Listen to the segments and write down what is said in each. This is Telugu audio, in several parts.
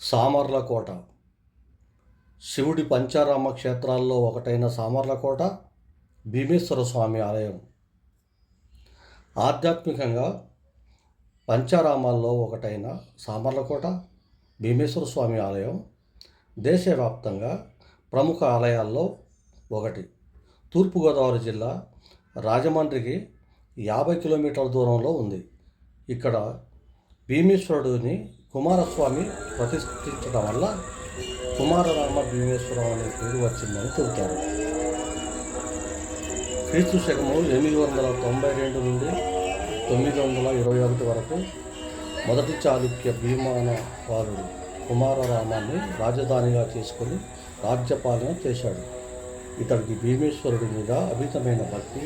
సామర్లకోట. శివుడి పంచారామ క్షేత్రాల్లో ఒకటైన సామర్లకోట భీమేశ్వర స్వామి ఆలయం. ఆధ్యాత్మికంగా పంచారామాల్లో ఒకటైన సామర్లకోట భీమేశ్వర స్వామి ఆలయం దేశవ్యాప్తంగా ప్రముఖ ఆలయాల్లో ఒకటి. తూర్పుగోదావరి జిల్లా రాజమండ్రికి యాభై కిలోమీటర్ల దూరంలో ఉంది. ఇక్కడ భీమేశ్వరుడిని కుమారస్వామి ప్రతిష్ఠించడం వల్ల కుమారరామ భీమేశ్వరం అనే పేరు వచ్చిందని చెబుతారు క్రీస్తు శకము ఎనిమిది వందల తొంభై రెండు నుండి తొమ్మిది వందల ఇరవై ఒకటి వరకు మొదటి చాళుక్య భీమాన వారుడు కుమారరామాన్ని రాజధానిగా చేసుకొని రాజ్యపాలన చేశాడు. ఇతడికి భీమేశ్వరుడి మీద అమితమైన భక్తి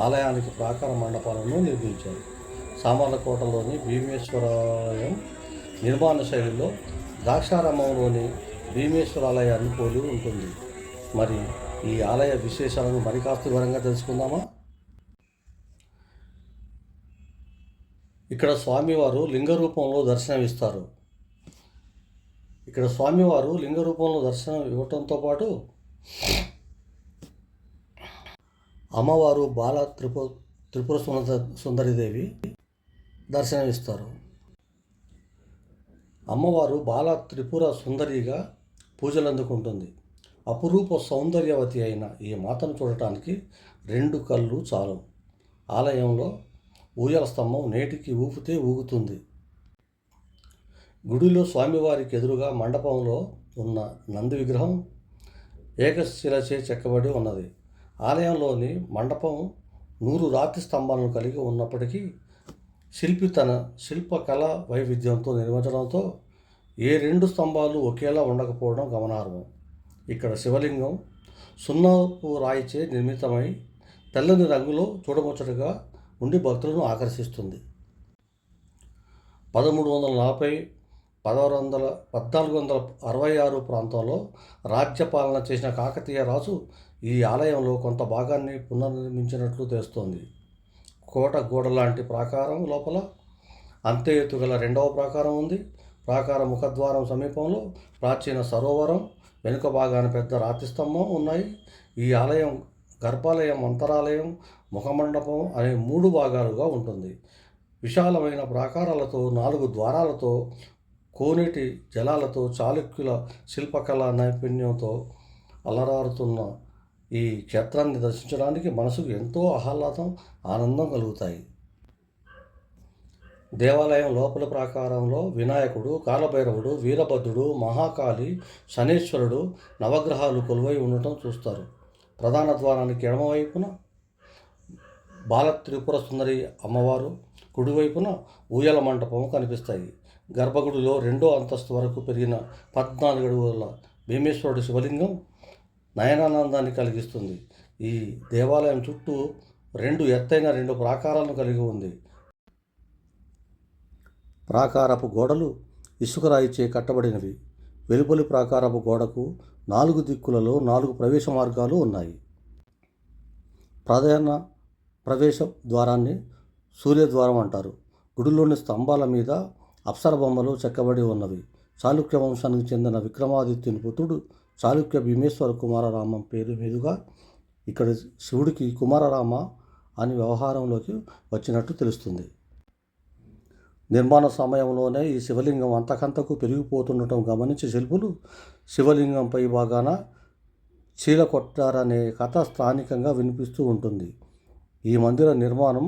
ఆలయానికి ప్రాకార మండపాలను నిర్మించారు. సామర్లకోటలోని భీమేశ్వరాలయం నిర్మాణ శైలిలో ద్రాక్షారామంలోని భీమేశ్వరాలయాన్ని పోలి ఉంటుంది. మరి ఈ ఆలయ విశేషాలను మరికాస్త వివరంగా తెలుసుకుందామా? ఇక్కడ స్వామివారు లింగ రూపంలో దర్శనమిస్తారు. ఇక్కడ స్వామివారు లింగ రూపంలో దర్శనం ఇవ్వటంతో పాటు అమ్మవారు బాల త్రిపు త్రిపుర సుందర సుందరిదేవి దర్శనమిస్తారు. అమ్మవారు బాల త్రిపుర సుందరిగా పూజలు అందుకుంటుంది. అపురూప సౌందర్యవతి అయిన ఈ మాతను చూడటానికి రెండు కళ్ళు చాలు. ఆలయంలో ఊయల స్తంభం నేటికి ఊపితే ఊగుతుంది. గుడిలో స్వామివారికి ఎదురుగా మండపంలో ఉన్న నంది విగ్రహం ఏకశిలచే చెక్కబడి ఉన్నది. ఆలయంలోని మండపం నూరు రాతి స్తంభాలను కలిగి ఉన్నప్పటికీ శిల్పి తన శిల్పకళ వైవిధ్యంతో నిర్మించడంతో ఏ రెండు స్తంభాలు ఒకేలా ఉండకపోవడం గమనార్హం. ఇక్కడ శివలింగం సున్నపు రాయిచే నిర్మితమై తెల్లని రంగులో చూడముచ్చటగా ఉండి భక్తులను ఆకర్షిస్తుంది. పదమూడు వందల నలభై పదహారు వందల పద్నాలుగు వందల అరవై ఆరు ప్రాంతంలో రాజ్యపాలన చేసిన కాకతీయ రాజు ఈ ఆలయంలో కొంత భాగాన్ని పునర్నిర్మించినట్లు తెలుస్తోంది. కోట గోడ లాంటి ప్రాకారం లోపల అంతే ఎత్తుగల రెండవ ప్రాకారం ఉంది. ప్రాకార ముఖద్వారం సమీపంలో ప్రాచీన సరోవరం వెనుక భాగాన పెద్ద రాతి స్తంభం ఉన్నాయి. ఈ ఆలయం గర్భాలయం అంతరాలయం ముఖమండపం అనే మూడు భాగాలుగా ఉంటుంది. విశాలమైన ప్రాకారాలతో నాలుగు ద్వారాలతో కోనేటి జలాలతో చాళుక్యుల శిల్పకళా నైపుణ్యంతో అలరారుతున్న ఈ క్షేత్రాన్ని దర్శించడానికి మనసుకు ఎంతో ఆహ్లాదం ఆనందం కలుగుతాయి. దేవాలయం లోపల ప్రాకారంలో వినాయకుడు కాలభైరవుడు వీరభద్రుడు మహాకాళి శనేశ్వరుడు నవగ్రహాలు కొలువై ఉండటం చూస్తారు. ప్రధాన ద్వారానికి ఎడమవైపున బాల త్రిపుర సుందరి అమ్మవారు కుడివైపున ఊయల మంటపం కనిపిస్తాయి. గర్భగుడిలో రెండో అంతస్తు వరకు పెరిగిన పద్నాలుగు అడుగుల భీమేశ్వరుడు శివలింగం నయనానందాన్ని కలిగిస్తుంది. ఈ దేవాలయం చుట్టూ రెండు ఎత్తైన రెండు ప్రాకారాలను కలిగి ఉంది. ప్రాకారపు గోడలు ఇసుక రాయిచే కట్టబడినవి. వెలుపలి ప్రాకారపు గోడకు నాలుగు దిక్కులలో నాలుగు ప్రవేశ మార్గాలు ఉన్నాయి. ప్రధాన ప్రవేశ ద్వారాన్ని సూర్యద్వారం అంటారు. గుడిలోని స్తంభాల మీద అప్సర బొమ్మలు చెక్కబడి ఉన్నవి. చాళుక్య వంశానికి చెందిన విక్రమాదిత్యుని పుత్రుడు చాళుక్య భీమేశ్వర కుమారరామం పేరు మీదుగా ఇక్కడ శివుడికి కుమారరామ అని వ్యవహారంలోకి వచ్చినట్టు తెలుస్తుంది. నిర్మాణ సమయంలోనే ఈ శివలింగం అంతకంతకు పెరిగిపోతుండటం గమనించి శిల్పులు శివలింగంపై భాగాన చీల కొట్టారనే కథ స్థానికంగా వినిపిస్తూ ఉంటుంది. ఈ మందిర నిర్మాణం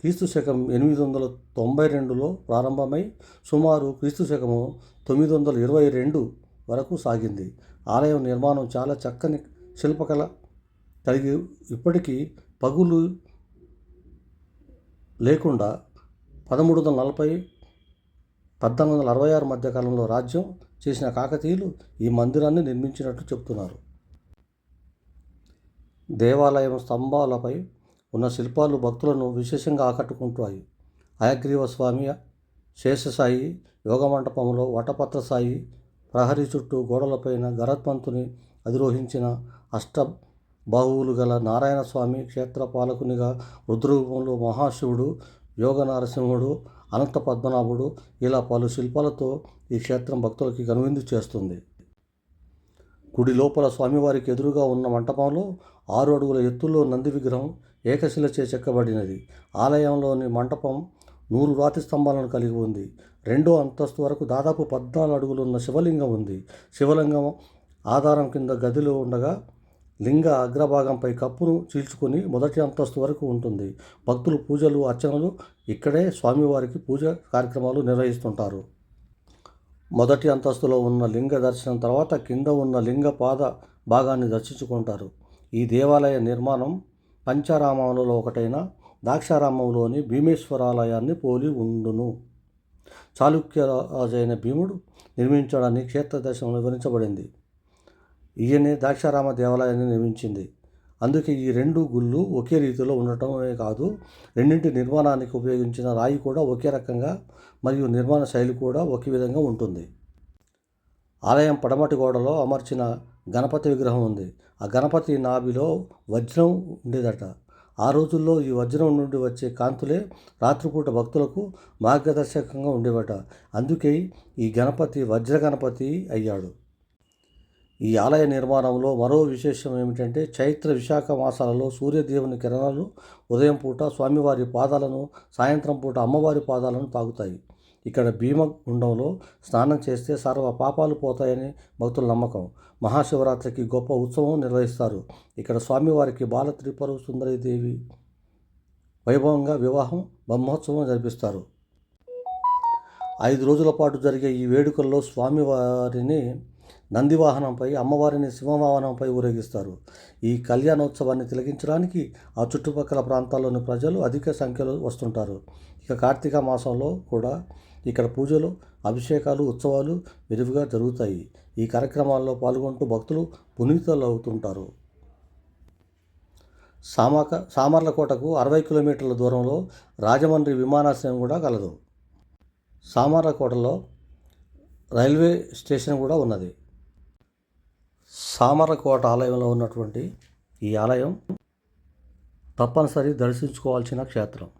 క్రీస్తు శకం ఎనిమిది వందల తొంభై రెండులో ప్రారంభమై సుమారు క్రీస్తు శకము తొమ్మిది వందల ఇరవై రెండు వరకు సాగింది. ఆలయం నిర్మాణం చాలా చక్కని శిల్పకళ కలిగి ఇప్పటికీ పగులు లేకుండా పదమూడు వందల నలభై పద్నాలుగు వందల అరవై ఆరు మధ్యకాలంలో రాజ్యం చేసిన కాకతీయులు ఈ మందిరాన్ని నిర్మించినట్లు చెప్తున్నారు. దేవాలయం స్తంభాలపై ఉన్న శిల్పాలు భక్తులను విశేషంగా ఆకట్టుకుంటాయి అయగ్రీవ స్వామి శేషసాయి యోగ మంటపంలో వటపత్ర సాయి ప్రహరీ చుట్టూ గోడలపైన గరత్మంతుని అధిరోహించిన అష్ట బాహువులు గల నారాయణ స్వామి క్షేత్ర పాలకునిగా రుద్రరూపంలో మహాశివుడు యోగ నరసింహుడు అనంత పద్మనాభుడు ఇలా పలు శిల్పాలతో ఈ క్షేత్రం భక్తులకి కనువిందు చేస్తుంది. గుడి లోపల స్వామివారికి ఎదురుగా ఉన్న మంటపంలో ఆరు అడుగుల ఎత్తులో నంది విగ్రహం ఏకశిలచే చెక్కబడినది. ఆలయంలోని మంటపం నూరు రాతి స్తంభాలను కలిగి ఉంది. రెండో అంతస్తు వరకు దాదాపు పద్నాలుగు అడుగులు ఉన్న శివలింగం ఉంది. శివలింగం ఆధారం కింద గదిలో ఉండగా లింగ అగ్రభాగంపై కప్పును చీల్చుకొని మొదటి అంతస్తు వరకు ఉంటుంది. భక్తులు పూజలు అర్చనలు ఇక్కడే స్వామివారికి పూజ కార్యక్రమాలు నిర్వహిస్తుంటారు. మొదటి అంతస్తులో ఉన్న లింగ దర్శనం తర్వాత కింద ఉన్న లింగ పాద భాగాన్ని దర్శించుకుంటారు. ఈ దేవాలయ నిర్మాణం పంచారామములలో ఒకటైన ద్రాక్షారామంలోని భీమేశ్వరాలయాన్ని పోలి ఉండును. చాళుక్య రాజైన భీముడు నిర్మించడాన్ని క్షేత్రదర్శనం వివరించబడింది. ఈయనే ద్రాక్షారామ దేవాలయాన్ని నిర్మించింది. అందుకే ఈ రెండు గుళ్ళు ఒకే రీతిలో ఉండటమే కాదు రెండింటి నిర్మాణానికి ఉపయోగించిన రాయి కూడా ఒకే రకంగా మరియు నిర్మాణ శైలి కూడా ఒకే విధంగా ఉంటుంది. ఆలయం పడమటి గోడలో అమర్చిన గణపతి విగ్రహం ఉంది. ఆ గణపతి నాభిలో వజ్రం ఉండేదట. ఆ రోజుల్లో ఈ వజ్రం నుండి వచ్చే కాంతులే రాత్రిపూట భక్తులకు మార్గదర్శకంగా ఉండేవట. అందుకే ఈ గణపతి వజ్ర గణపతి అయ్యాడు. ఈ ఆలయ నిర్మాణంలో మరో విశేషం ఏమిటంటే చైత్ర విశాఖ మాసాలలో సూర్యదేవుని కిరణాలు ఉదయం పూట స్వామివారి పాదాలను సాయంత్రం పూట అమ్మవారి పాదాలను తాగుతాయి ఇక్కడ భీమగుండంలో స్నానం చేస్తే సర్వ పాపాలు పోతాయని భక్తుల నమ్మకం. మహాశివరాత్రికి గొప్ప ఉత్సవం నిర్వహిస్తారు. ఇక్కడ స్వామివారికి బాల త్రిపుర సుందరీదేవి వైభవంగా వివాహం బ్రహ్మోత్సవం జరిపిస్తారు. ఐదు రోజుల పాటు జరిగే ఈ వేడుకల్లో స్వామివారిని నందివాహనంపై అమ్మవారిని సింహవాహనంపై ఊరేగిస్తారు. ఈ కళ్యాణోత్సవాన్ని తిలగించడానికి ఆ చుట్టుపక్కల ప్రాంతాల్లోని ప్రజలు అధిక సంఖ్యలో వస్తుంటారు. ఇక కార్తీక మాసంలో కూడా ఇక్కడ పూజలు అభిషేకాలు ఉత్సవాలు విరివిగా జరుగుతాయి. ఈ కార్యక్రమాల్లో పాల్గొంటూ భక్తులు పునీతులు అవుతుంటారు సామాక సామర్లకోటకు అరవై కిలోమీటర్ల దూరంలో రాజమండ్రి విమానాశ్రయం కూడా కలదు. సామర్లకోటలో రైల్వే స్టేషన్ కూడా ఉన్నది. సామర్లకోట ఆలయంలో ఉన్నటువంటి ఈ ఆలయం తప్పనిసరి దర్శించుకోవాల్సిన క్షేత్రం.